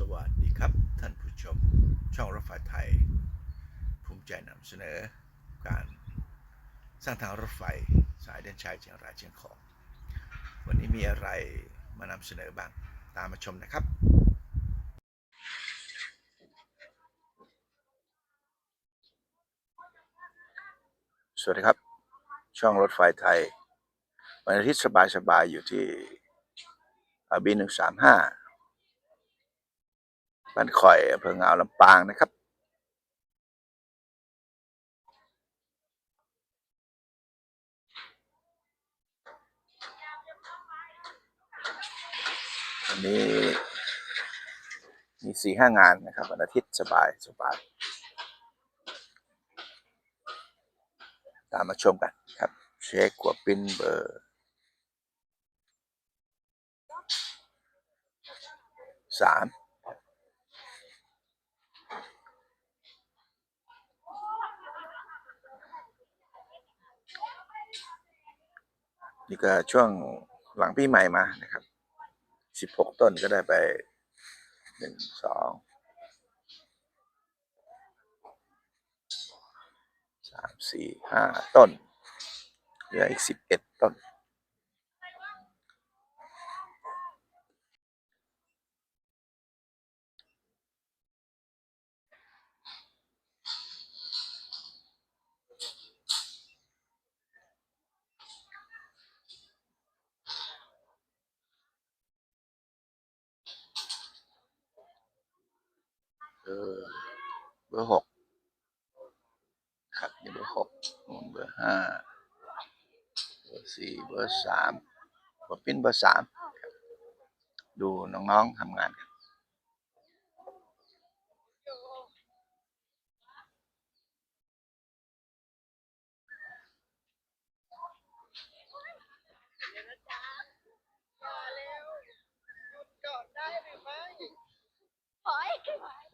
สวัสดีครับ ท่านผู้ชมช่องรถไฟไทย ภูมิใจนำเสนอ การสร้างทางรถไฟสายเดินชายเชียงรายเชียงของ วันนี้มีอะไรมานำเสนอบ้างตามมาชมนะครับสวัสดีครับ ช่องรถไฟไทย วันอาทิตย์สบายๆอยู่ที่บีหนึ่งสามห้า บ้านคอยอำเภอเงาลำปางนะครับวันนี้มีสี่ห้างานนะครับวันอาทิตย์สบายสบาย ตามมาชมกันครับ เช็คกว่าปินเบอร์สาม นี่ก็ช่วงหลังปีใหม่มานะครับสิบหกต้นก็ได้ไปหนึ่งสองสามสี่ห้าต้นเหลืออีกสิบเอ็ดต้น เออ เบอร์หกครับนี่เบอร์หกเบอร์ห้าเบอร์สี่เบอร์สามเบอร์ปิ้นเบอร์สามดูน้องๆทำงานกันถอยไ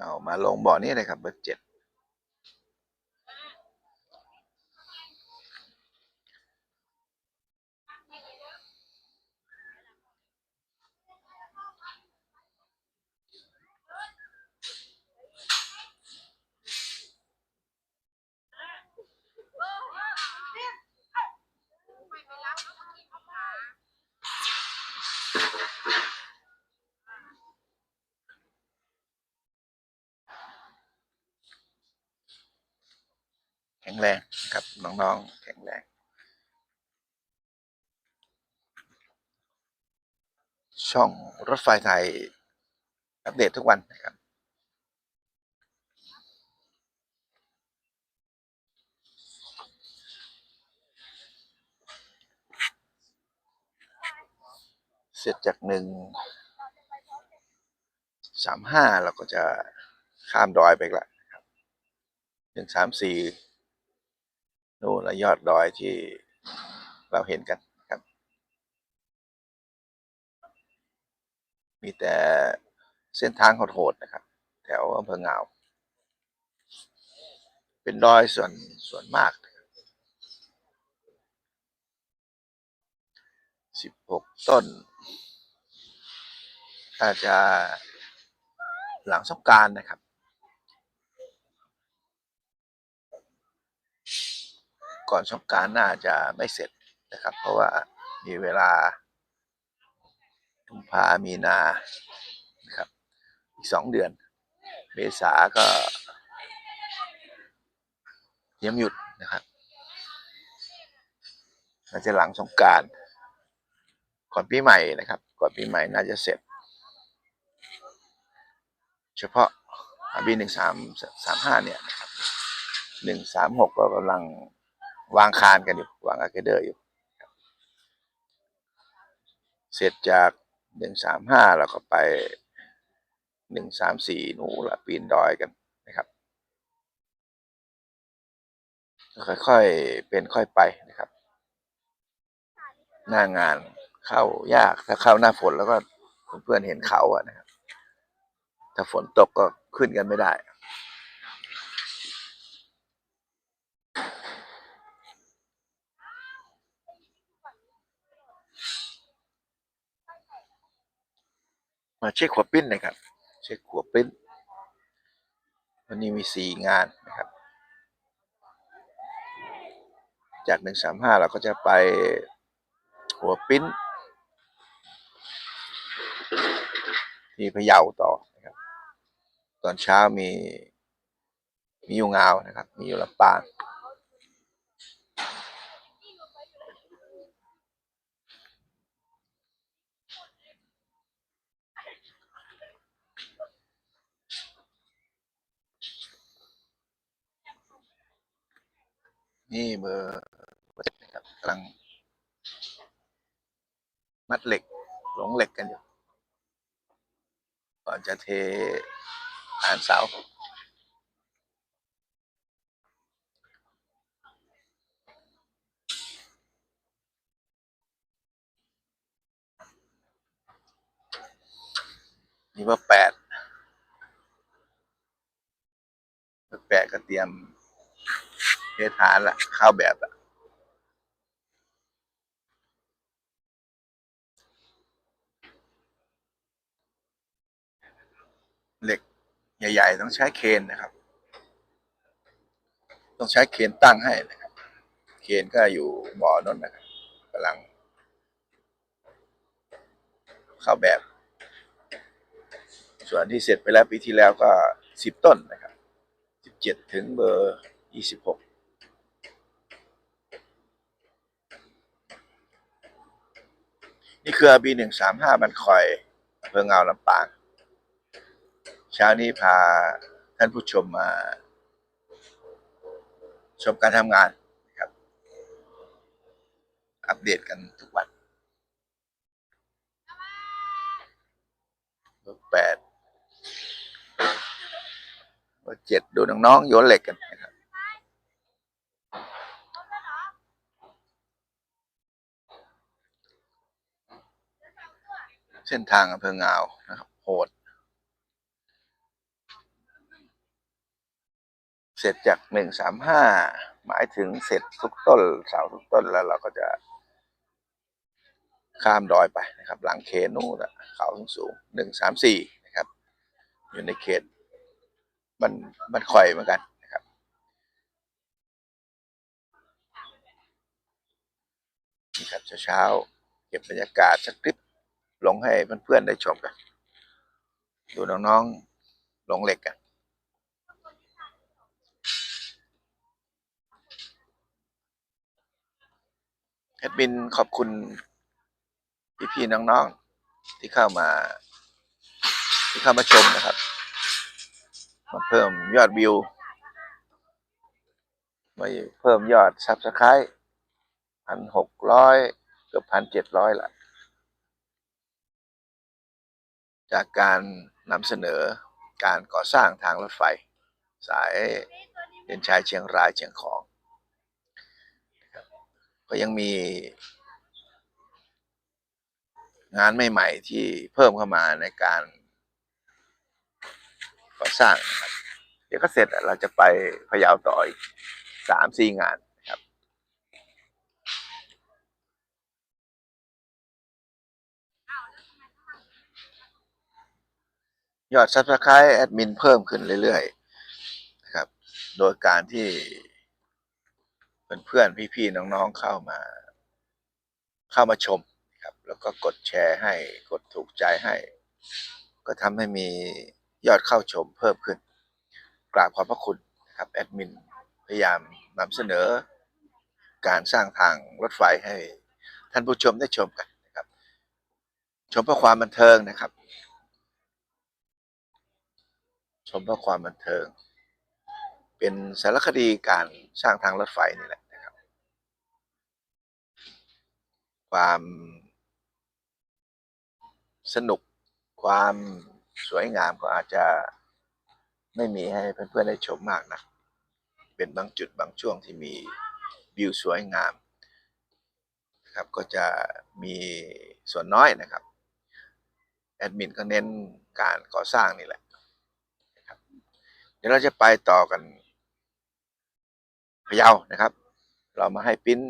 เอามาลงบ่อนี้เลยครับเบอร์เจ็ด แข็งแรงครับน้องๆแข็งแรงช่องรถไฟไทย อัปเดตทุกวันนะครับ เสร็จจากหนึ่งสามห้าเราก็จะข้ามดอยไปละหนึ่งสามสี่ นู่นละยอดดอยที่เราเห็นกันครับ มีแต่เส้นทางโหดๆนะครับ แถวอำเภอเงาเป็นดอยส่วนส่วนมากสิบหกต้นอาจจะหลังสงการนะครับ ก่อนสงการน่าจะไม่เสร็จนะครับ เพราะว่ามีเวลากุมภามีนานะครับ อีกสองเดือน เมษาก็เตรียมหยุดนะครับน่าจะหลังสงการก่อนปีใหม่นะครับ ก่อนปีใหม่น่าจะเสร็จ เฉพาะบีหนึ่งสามสามห้าเนี่ยหนึ่งสามหกก็กำลัง วางคานกันอยู่ วางอาร์เกเดอร์อยู่ เสร็จจากหนึ่งสามห้าเราก็ไปหนึ่งสามสี่หนูละปีนดอยกันนะครับ ค่อยๆ เป็นค่อยไปนะครับ หน้างานเข้ายากถ้าเข้าหน้าฝนแล้วก็เพื่อนๆเห็นเขาอะนะครับ ถ้าฝนตกก็ขึ้นกันไม่ได้ มาเช็คหัวปิ้นนะครับ เช็คหัวปิ้นวันนี้มีสี่งานนะครับ จากหนึ่งสามห้าเราก็จะไปหัวปิ้นที่พะเยาต่อนะครับ ตอนเช้ามีมีอยู่งาวนะครับ มีอยู่ลำปาง นี่เบอร์เบอร์เจ็ดนะครับกำลัง มัดเหล็ก หลงเหล็กกันอยู่ก่อนจะเทอ่านเสานี่เบอร์แปดเบอร์แปดก็เตรียม ทฐานละข้าวแบบละเหล็กใหญ่ ๆ ต้องใช้เคนนะครับ ต้องใช้เคนตั้งให้นะครับ เคนก็อยู่บ่อนนนะครับกำลังเข้าแบบ ส่วนที่เสร็จไปแล้วปีที่แล้วก็สิบต้นนะครับสิบเจ็ดถึงเบอร์ยี่สิบหก นี่คือบีหนึ่งสามห้ามันคอยอำเพื่อเงาลำปาง เช้านี้พาท่านผู้ชมมา ชมการทำงานนะครับ อัปเดตกันทุกวันเบอร์แปดเบอร์เจ็ดดูน้องๆโยนเหล็กกันนะครับ เส้นทางอำเภอเงาวนะครับโหด เสร็จจากหนึ่งสามห้าหมายถึงเสร็จทุกต้นเสาทุกต้นแล้วเราก็จะ ข้ามดอยไปนะครับ หลังเคนนู่นะเขาสูงหนึ่งสามสี่นะครับ อยู่ในเขตมันมันคอยเหมือนกันนะครับ นี่ครับเช้าๆเก็บบรรยากาศสักคลิป ลงให้เพื่อนๆได้ชมกัน ดูน้องๆลงเหล็กกัน แอดมินขอบคุณพี่ๆน้องๆที่เข้ามา ที่เข้ามาชมนะครับ มาเพิ่มยอดวิว มาเพิ่มยอดซับสไครต์พันหกร้อยเกือบพันเจ็ดร้อยละ จากการนำเสนอการก่อสร้างทางรถไฟ สายเดินชายเชียงรายเชียงของ ก็ยังมี งานใหม่ๆที่เพิ่มเข้ามาในการก่อสร้าง เดี๋ยวก็เสร็จเราจะไปพะเยาต่ออีกสามสี่งานนะครับ ยอดซับสไครต์แอดมินเพิ่มขึ้นเรื่อยๆนะครับ โดยการที่เพื่อนๆพี่ๆน้องๆเข้ามา เข้ามาชมครับ แล้วก็กดแชร์ให้กดถูกใจให้ ก็ทำให้มียอดเข้าชมเพิ่มขึ้น กราบขอบพระคุณนะครับแอดมินพยายามนำเสนอการสร้างทางรถไฟให้ท่านผู้ชมได้ชมกันนะครับ ชมเพื่อความบันเทิงนะครับ ชมเพื่อความบันเทิง เป็นสารคดีการสร้างทางรถไฟนี่แหละนะครับ ความสนุกความสวยงามก็อาจจะไม่มีให้เพื่อนๆได้ชมมากนะเป็นบางจุดบางช่วงที่มีวิวสวยงามครับก็จะมีส่วนน้อยนะครับ แอดมินก็เน้นการก่อสร้างนี่แหละ เดี๋ยวเราจะไปต่อกันพะเยานะครับ เรามาให้ปิ้น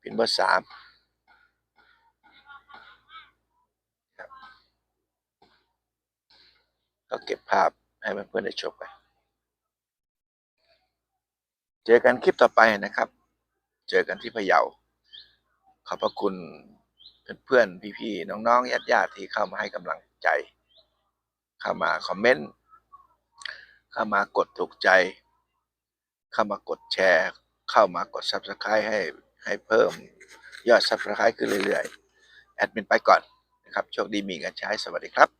ปิ้นเบอร์สามครับก็เก็บภาพให้เพื่อนๆได้ชมกันเจอกันคลิปต่อไปนะครับ เจอกันที่พะเยา ขอบพระคุณเพื่อนๆ พี่ๆ น้องๆ ญาติๆ ที่เข้ามาให้กำลังใจ เข้ามาคอมเมนต์ เข้ามากดถูกใจ เข้ามากดแชร์ เข้ามากด Subscribe ให้ให้เพิ่มยอด Subscribe ขึ้นเรื่อยๆ แอดมินไปก่อนนะครับ โชคดีมีเงินใช้ สวัสดีครับ